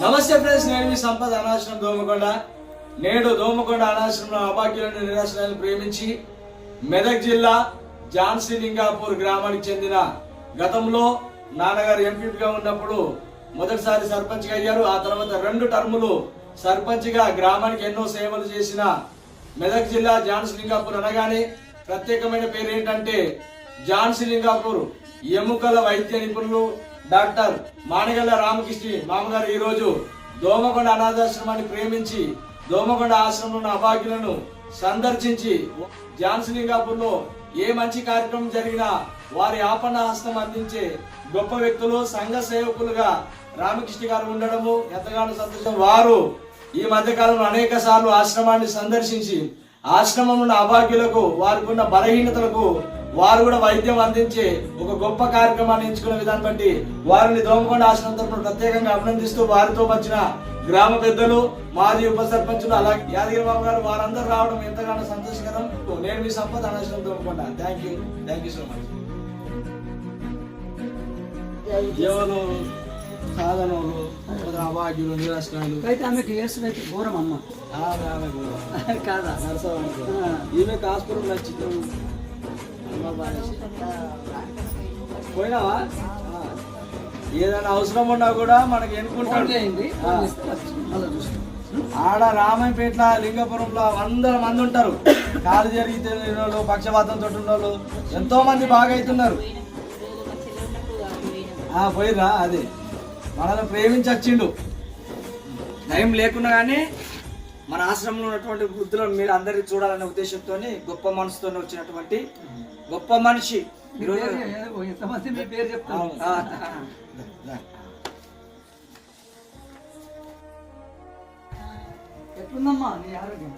నమస్తే ఫ్రెండ్స్ నేను మీ సంపద అనాశ్రమం దోమకొండ. నేడు దోమకొండ అనాశ్రమంలో అభాగ్యులను నిరాశ్రయాలను ప్రేమించి మెదక్ జిల్లా ఝాన్సీ లింగాపూర్ గ్రామానికి చెందిన గతంలో నాన్నగారు ఎంపీగా ఉన్నప్పుడు మొదటిసారి సర్పంచ్గా అయ్యారు. ఆ తర్వాత రెండు టర్ములు సర్పంచ్గా గ్రామానికి ఎన్నో సేవలు చేసిన మెదక్ జిల్లా ఝాన్సీ లింగాపూర్ అనగానే ప్రత్యేకమైన పేరు ఏంటంటే ఝాన్సీ లింగాపూర్. ఎముకల వైద్య నిపుణులు డాక్టర్ మానగల్ల రామకృష్ణ మామగారు ఈరోజు దోమగొండ దోమకొండ అనాథాశ్రమాన్ని ప్రేమించి దోమకొండ ఆశ్రమంలో ఉన్న అభాగ్యులను సందర్శించి ఝాన్సీ లో ఏ మంచి కార్యక్రమం జరిగినా వారి ఆపన్న హస్తం అందించే గొప్ప వ్యక్తులు సంఘ సేవకులుగా రామకృష్ణ గారు ఉండడము ఎంతగానో సంతోషం. వారు ఈ మధ్యకాలంలో అనేక సార్లు ఆశ్రమాన్ని సందర్శించి ఆశ్రమంలో ఉన్న అభాగ్యులకు వారికి ఉన్న బలహీనతలకు వారు కూడా వైద్యం అందించే ఒక గొప్ప కార్యక్రమాన్ని ఎంచుకున్న విధానం బట్టి వారిని దోమకొండ ఆశ్రమం తరపున ప్రత్యేకంగా అభినందిస్తూ వారితో వచ్చిన గ్రామ పెద్దలు మాజీ ఉప సర్పంచులు అలాగే యాదగిరి బాబు గారు వారందరూ రావడం ఎంతగానో సంతోషకరం. నేను మీ సంపద అనాశ్రమం Domakonda. Thank you thank you so much ఎవరు సాధనలు అభాగ్యులు నిరాశ్రయాలు. అయితే ఆమెకు ఘోరం అమ్మ. కాదా నరసవానికి ఆ. ఈమె కాస్పురం నచ్చింది పోయినావా. ఏదైనా అవసరం ఉన్నా కూడా మనకి ఎన్నుకుంటాడు. ఆడ రామాయపేట లింగపురంలో వందల మంది ఉంటారు. కాలు జరిగి తెలియని వాళ్ళు పక్షపాతం తోటి ఉన్న వాళ్ళు ఎంతో మంది బాగా అవుతున్నారు. పోయిరా అదే. మనల్ని ప్రేమించి వచ్చిండు. టైం లేకున్నా కానీ మన ఆశ్రమంలో ఉన్నటువంటి వృద్ధులను మీరు అందరినీ చూడాలనే ఉద్దేశంతో గొప్ప మనసుతో వచ్చినటువంటి గొప్ప మనిషి. ఈరోజు. ఎట్లుందమ్మా నీ ఆరోగ్యం.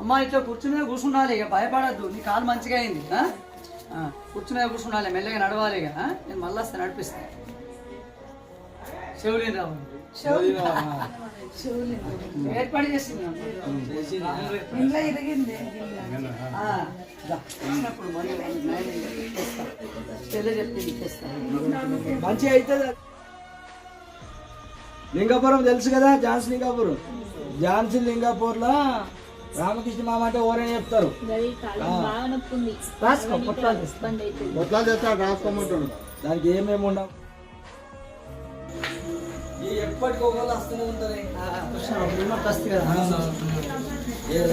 అమ్మా ఇట్లా కూర్చునే కూర్చుండాలి ఇక భయపడద్దు. నీ కాలు మంచిగా అయింది కూర్చునే కూర్చుండాలి మెల్లగా నడవాలి ఇక? నేను మళ్ళీ వస్తే నడిపిస్తాను ఏర్పాటు చేసింది. ఇంట్లో ఇరిగింది. మంచిగా అవుతుంది. లింగాపురం తెలుసు కదా ఝాన్సీ లింగాపురం. ఝాన్సీ లింగాపూర్ లా రామకృష్ణ మామ అంటే ఓరని చెప్తారు. రాసుకో పొట్లాలు చేస్తాడు రాసుకోమంటాడు. దానికి ఏమేమి ఉండవు.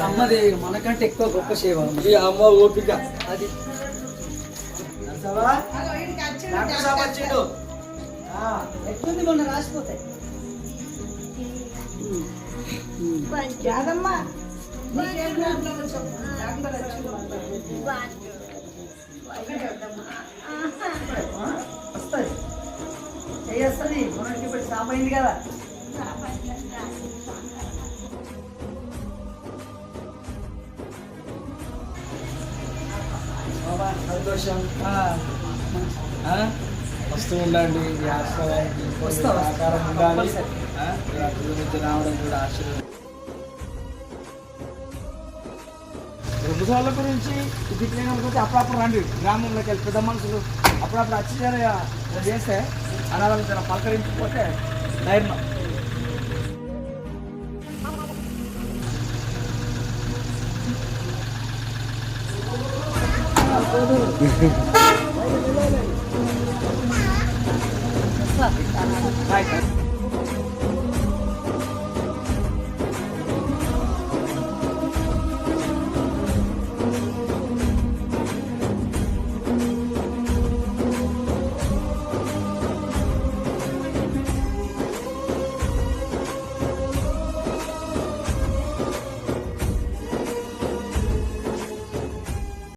అమ్మది మనకంటే ఎక్కువ గొప్ప సేవ. ఈ అమ్మ ఓపిక. అది. ఎట్లుంది మొన్న రాసిపోతాయి? కాదమ్మా చేస్తుంది మనకి ఇప్పుడు సామైంది కదా సంతోషం? వస్తూ ఉండండి ఈ ఆశ్రమానికి వస్తా, వస్తా. సహకారం ఉండాలి కంపల్సరీ. ఆ? మీరు అక్కడ నుంచి రావడం కూడా ఆశ్చర్యం ప్రభుత్వాల గురించి ఇది అప్పుడప్పుడు రండి గ్రామంలోకి వెళ్ళి పెద్ద మనుషులు అప్పుడప్పుడు వచ్చి చేస్తే అనాథాలను జర పలకరించుకుంటే ధైర్యం Bye.